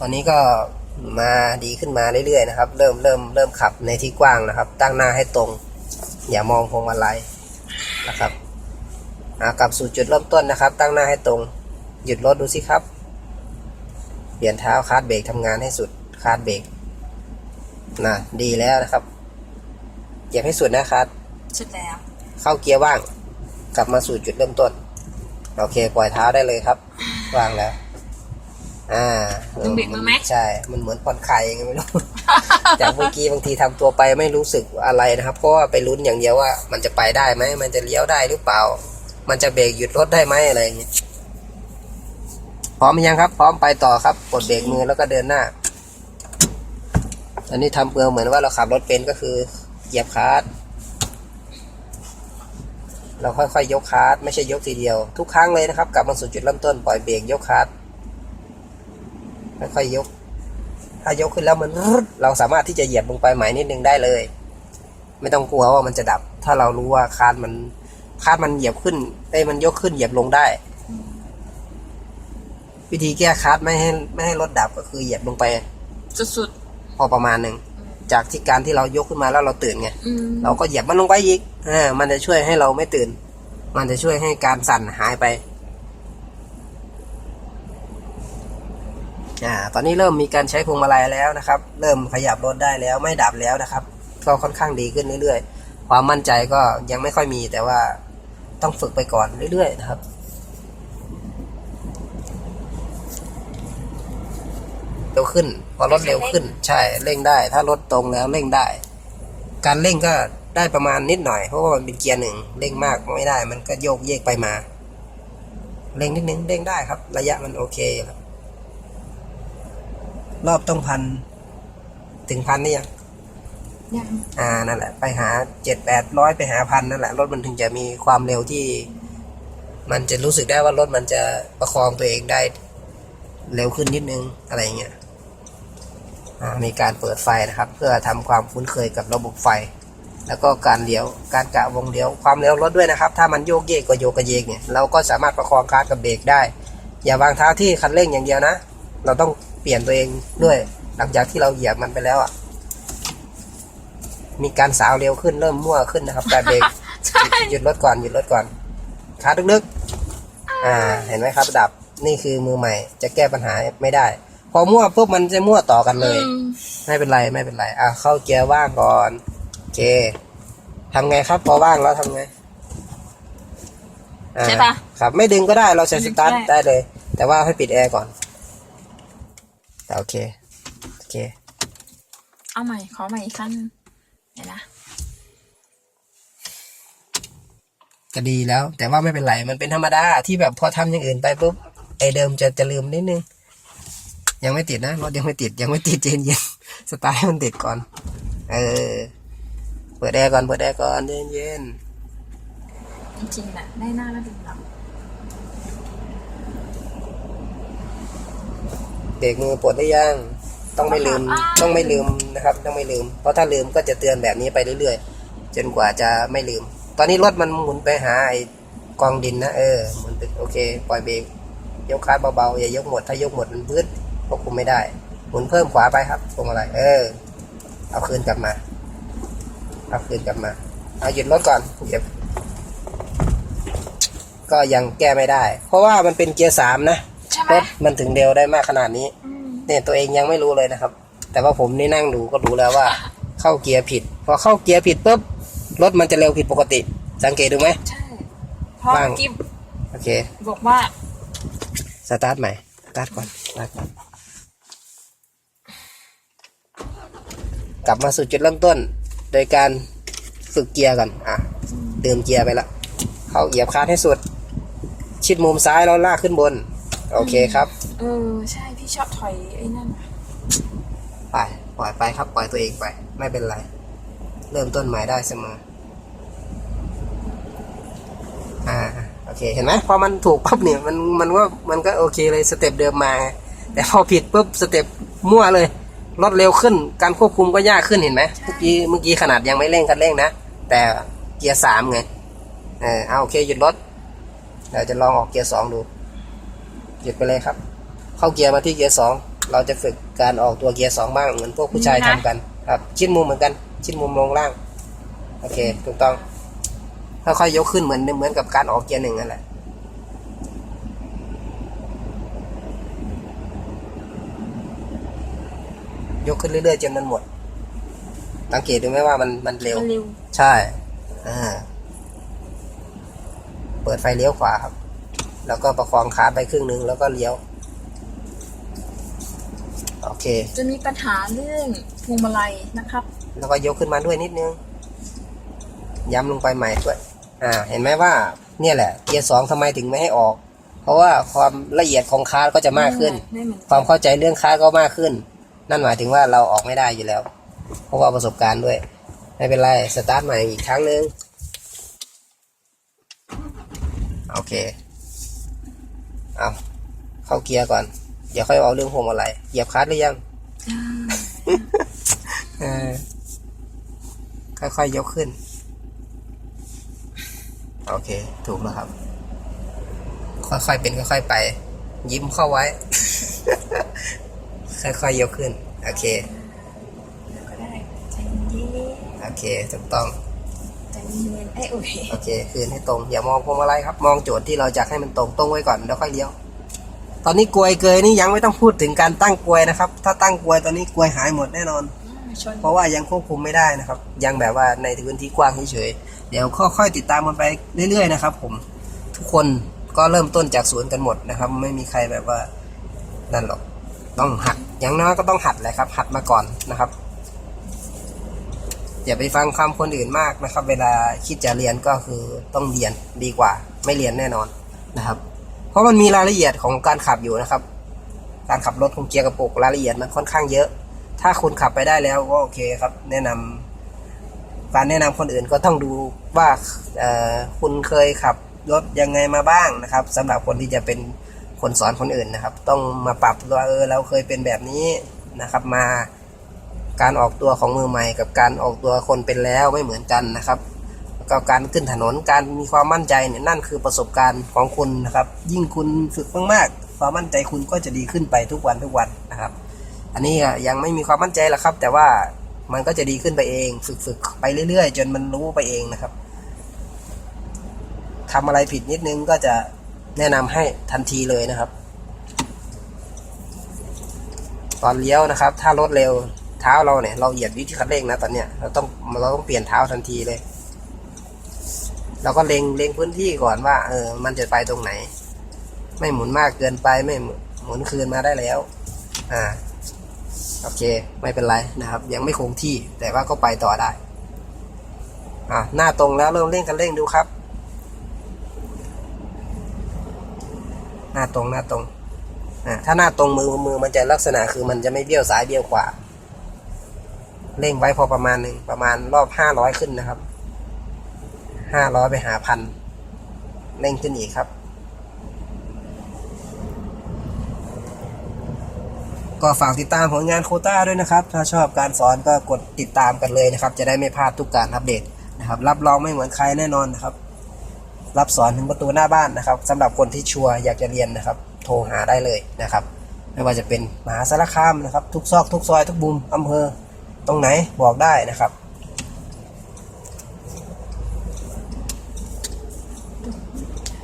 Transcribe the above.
ตอนนี้ก็มาดีขึ้นมาเรื่อยๆนะครับ เริ่มเริ่มเริ่มขับในที่กว้างนะครับ ตั้งหน้าให้ตรง อย่ามองพวงมาลัยนะครับอ่ากลับสู่จุดเริ่มต้นนะครับ ตั้งหน้าให้ตรง หยุดรถดูสิครับ เปลี่ยนเท้าคาร์ดเบรกทำงานให้สุดคาร์ดเบรกนะดีแล้วนะครับเหยียบให้สุดนะคาร์ดสุดแล้ว เข้าเกียร์ว่าง กลับมาสู่จุดเริ่มต้น โอเค ปล่อยเท้าได้เลยครับ ว่างแล้ว อ่าดึงเบรกมือไหมใช่ มันเหมือนผ่อนคลายยังไงไม่รู้ จากเมื่อกี้บางทีทำตัวไปไม่รู้สึกอะไรนะครับ เพราะว่าไปลุ้นอย่างเดียวว่า มันจะไปได้ไหม มันจะเลี้ยวได้หรือเปล่า มันจะเบรกหยุดรถได้ไหมอะไรอย่างเงี้ย พร้อมยังครับ พร้อมไปต่อครับ กดเบรกมือแล้วก็เดินหน้า อันนี้ทำเปลือเหมือนว่าเราขับรถเป็นก็คือ เหยียบคลัตช์เราค่อยๆยกคาร์ดไม่ใช่ยกทีเดียว ทุกครั้งเลยนะครับ กลับมาสู่จุดเริ่มต้นปล่อยเบรกยกคาร์ด ค่อยๆยก ถ้ายกขึ้นแล้วมันรึดเราสามารถที่จะเหยียบลงไปหมายนิดนึงได้เลย ไม่ต้องกลัวว่ามันจะดับ ถ้าเรารู้ว่าคาร์ดมันคาร์ดมันเหยียบขึ้นไอ้ยมันยกขึ้นเหยียบลงได้ วิธีแก้คาร์ดไม่ให้ไม่ให้รถดับก็คือเหยียบลงไป สุดพอประมาณหนึ่งจากที่การที่เรายกขึ้นมาแล้วเราตื่นไงๆอืมเราก็เหยียบมันลงไปอีกอ่ามันจะช่วยให้เราไม่ตื่น มันจะช่วยให้การสั่นหายไป อ่าตอนนี้เริ่มมีการใช้พวงมาลัยแล้วนะครับ เริ่มขยับรถได้แล้วไม่ดับแล้วนะครับ ก็ค่อนข้างดีขึ้นเรื่อยๆ ความมั่นใจก็ยังไม่ค่อยมีแต่ว่าต้องฝึกไปก่อนเรื่อยๆนะครับเร็วขึ้น พอรถเร็วขึ้น ใช่เร่งได้ ถ้ารถตรงแล้วเร่งได้ การเร่งก็ได้ประมาณนิดหน่อย เพราะว่ามันเป็นเกียร์หนึ่งเร่งมากไม่ได้ มันก็โยกเยกไปมา เร่งนิดนึงเร่งได้ครับ ระยะมันโอเคครับ รอบต้องพัน ถึงพันนี่ยังยังอ่านั่นแหละ ไปหาเจ็ดแปดร้อยไปหาพันนั่นแหละรถมันถึงจะมีความเร็วที่ มันจะรู้สึกได้ว่ารถมันจะประคองตัวเองได้ เร็วขึ้นนิดนึงอะไรอย่างเงี้ยอ่ามีการเปิดไฟนะครับ เพื่อทำความคุ้นเคยกับระบบไฟ แล้วก็การเลี้ยวการกะวงเลี้ยวความเร็วรถด้วยนะครับ ถ้ามันโยกเยกก็โยกกระเยกเนี่ยเราก็สามารถประคองคาร์ดกับเบรกได้ อย่าวางเท้าที่คันเร่งอย่างเดียวนะ เราต้องเปลี่ยนตัวเองด้วย หลังจากที่เราเหยียบมันไปแล้วอะ มีการสาวเร็วขึ้นเริ่มมั่วขึ้นนะครับการเบรกใช่หยุดรถก่อนหยุดรถก่อนขาลึกๆอ่า เห็นไหมครับ ดับนี่คือมือใหม่ จะแก้ปัญหาไม่ได้ พอมั่วปุ๊บมันจะมั่วต่อกันเลยอืมไม่เป็นไรไม่เป็นไรอะเข้าเกียร์ว่างก่อนโอเคทำไงครับ พอว่างแล้วทำไงอ่าใช่ปะครับ ไม่ดึงก็ได้เราใช้สตาร์ทได้ได้เลย แต่ว่าให้ปิดแอร์ก่อน โอเค โอเค เอาใหม่ ขอใหม่อีกครั้งหนึ่งเดี๋ยวนะ ก็ดีแล้ว แต่ว่าไม่เป็นไร มันเป็นธรรมดาที่แบบพอทำอย่างอื่นไปปุ๊บไอเดิมจะจะลืมนิดนึง ยังไม่ติดนะรถยังไม่ติดยังไม่ติดเย็นเย็นๆสตาร์ทให้มันติดก่อน เออ เปิดแอร์ก่อนเปิดแอร์ก่อนเย็นเย็นจริงๆน่ะได้หน้าแล้วดึงหลัง เบรกมือปลดได้ยังต้องไม่ลืมต้องไม่ลืมนะครับ ต้องไม่ลืม เพราะถ้าลืมก็จะเตือนแบบนี้ไปเรื่อยๆ จนกว่าจะไม่ลืม ตอนนี้รถมันหมุนไปหาไอ้กองดินนะเออหมุนไปโอเค ปล่อยเบรกยกคาร์ดเบาๆอย่ายกหมดถ้ายกหมดมันพืดควบคุมไม่ได้ หมุนเพิ่มขวาไปครับพวงมาลัยเออ เอาคืนกลับมา เอาคืนกลับมา เอาหยุดรถก่อนเหยียบก็ยังแก้ไม่ได้ เพราะว่ามันเป็นเกียร์สามนะใช่ไหมรถมันถึงเร็วได้มากขนาดนี้อืมเนี่ยตัวเองยังไม่รู้เลยนะครับ แต่ว่าผมนี่นั่งดูก็รู้แล้วว่า เข้าเกียร์ผิด พอเข้าเกียร์ผิดปุ๊บรถมันจะเร็วผิดปกติ สังเกตดูไหมใช่เพราะว่างเมื่อกี้โอเค บอกว่าสตาร์ทใหม่สตาร์ทก่อนสตาร์ทก่อนกลับมาสู่จุดเริ่มต้น โดยการฝึกเกียร์ก่อนอะเดิมเกียร์ไปละเข้าเหยียบคลัดให้สุด ชิดมุมซ้ายแล้วลากขึ้นบน โอเคครับ เออ ใช่ พี่ชอบถอยไอ้นั่นว่ะไปปล่อยไปครับปล่อยตัวเองไป ไม่เป็นไร เริ่มต้นใหม่ได้เสมอ อ่าโอเคเห็นไหมพอมันถูกปั๊บเนี่ยมันมันก็มันก็โอเคเลยสเต็ปเดิมมาไงแต่พอผิดปุ๊บสเต็ปมั่วเลยรถเร็วขึ้น การควบคุมก็ยากขึ้นเห็นไหมเมื่อกี้เมื่อกี้ขนาดยังไม่เร่งคันเร่งนะ แต่เกียร์สามไงเออเอาโอเคหยุดรถเดี๋ยวจะลองออกเกียร์สองดู หยุดไปเลยครับ เข้าเกียร์มาที่เกียร์สองเราจะฝึกการออกตัวเกียร์สองบ้างเหมือนพวกผู้ชายทำกันครับ ชิดมุมเหมือนกัน ชิดมุมลงล่าง โอเคถูกต้องค่อยๆยกขึ้นเหมือนเหมือนกับการออกเกียร์หนึ่งนั่นแหละยกขึ้นเรื่อยๆจนมันหมด สังเกตดูไหมว่ามันมันเร็วมันเร็วใช่ อ่า เปิดไฟเลี้ยวขวาครับ แล้วก็ประคองขาไปครึ่งหนึ่งแล้วก็เลี้ยว โอเค จะมีปัญหาเรื่องพวงมาลัยนะครับ แล้วก็ยกขึ้นมาด้วยนิดนึง ย้ำลงไปใหม่ด้วย อ่า เห็นไหมว่า เนี่ยแหละ เกียร์สองทำไมถึงไม่ให้ออก เพราะว่าความละเอียดของคาร์ก็จะมากขึ้นไม่เหมือนความเข้าใจเรื่องคาร์ก็มากขึ้น นั่นหมายถึงว่าเราออกไม่ได้อยู่แล้ว เพราะว่าประสบการณ์ด้วย ไม่เป็นไร สตาร์ทใหม่อีกครั้งหนึ่งโอเค เอาเข้าเกียร์ก่อน เดี๋ยวค่อยเอาเรื่องพวงมาลัยเหยียบคลัตช์หรือยังเออค่อยๆยกขึ้น โอเค ถูกแล้วครับ ค่อยๆเป็นค่อยๆไป ยิ้มเข้าไว้ ค่อยๆยกขึ้น โอเคก็ได้ใจเย็นโอเค ถูกต้องใจเย็น ไอ้ยโอเคโอเคคืนให้ตรง อย่ามองพวงมาลัยครับ มองโจทย์ที่เราจะให้มันตรงตรงไว้ก่อนแล้วค่อยเลี้ยว ตอนนี้กลวยเกยนี่ยังไม่ต้องพูดถึงการตั้งกลวยนะครับ ถ้าตั้งกลวยตอนนี้กลวยหายหมดแน่นอนชนเพราะว่ายังควบคุมไม่ได้นะครับ ยังแบบว่าในพื้นที่กว้างเฉยๆเดี๋ยวค่อยๆติดตามมันไปเรื่อยๆนะครับ ผมทุกคนก็เริ่มต้นจากศูนย์กันหมดนะครับ ไม่มีใครแบบว่านั่นหรอกต้องหัดอย่างน้อยก็ต้องหัดแหละครับ หัดมาก่อนนะครับ อย่าไปฟังคำคนอื่นมากนะครับ เวลาคิดจะเรียนก็คือต้องเรียนดีกว่า ไม่เรียนแน่นอนนะครับ เพราะมันมีรายละเอียดของการขับอยู่นะครับ การขับรถของเกียร์กระปุกรายละเอียดมันค่อนข้างเยอะ ถ้าคุณขับไปได้แล้วก็โอเคครับ แนะนำการแนะนำคนอื่นก็ต้องดูว่าคุณเคยขับรถยังไงมาบ้างนะครับสำหรับคนที่จะเป็นคนสอนคนอื่นนะครับ ต้องมาปรับว่าเออเราเคยเป็นแบบนี้นะครับ มา การออกตัวของมือใหม่ กับการออกตัวคนเป็นแล้วไม่เหมือนกันนะครับก็การขึ้นถนนการมีความมั่นใจเนี่ยนั่นคือประสบการณ์ของคุณนะครับ ยิ่งคุณฝึกมากๆความมั่นใจคุณก็จะดีขึ้นไปทุกวันทุกวันนะครับ อันนี้ยังไม่มีความมั่นใจหรอกครับ แต่ว่ามันก็จะดีขึ้นไปเอง ฝึกฝึกไปเรื่อย ๆ จนมันรู้ไปเองนะครับทำอะไรผิดนิดนึงก็จะแนะนำให้ทันทีเลยนะครับ ตอนเลี้ยวนะครับ ถ้ารถเร็ว เท้าเราเนี่ย เราเหยียบวิธีคันเร่งนะตอนเนี้ยเราต้องเราต้องเปลี่ยนเท้าทันทีเลย เราก็เล็งเล็งพื้นที่ก่อนว่า เออ มันจะไปตรงไหน ไม่หมุนมากเกินไปไม่หมุนคืนมาได้แล้ว อ่าโอเค ไม่เป็นไรนะครับ ยังไม่คงที่แต่ว่าก็ไปต่อได้ อ่าหน้าตรงแล้วเริ่มเร่งกันเร่งดูครับ หน้าตรงหน้าตรงอ่าถ้าหน้าตรงมือมือมันจะลักษณะคือมันจะไม่เบี้ยวซ้ายเบี้ยวขวา เร่งไว้พอประมาณหนึ่งประมาณรอบห้าร้อยขึ้นนะครับห้าร้อยไปหาพันเร่งขึ้นอีกครับ ก็ฝากติดตามผลงานโคต้าด้วยนะครับ ถ้าชอบการสอนก็กดติดตามกันเลยนะครับ จะได้ไม่พลาดทุกการอัปเดตนะครับ รับรองไม่เหมือนใครแน่นอนนะครับ รับสอนถึงประตูหน้าบ้านนะครับสำหรับคนที่ชัวร์อยากจะเรียนนะครับ โทรหาได้เลยนะครับ ไม่ว่าจะเป็นมหาสารคามนะครับ ทุกซอกทุกซอยทุกมุมอำเภอ ตรงไหนบอกได้นะครับ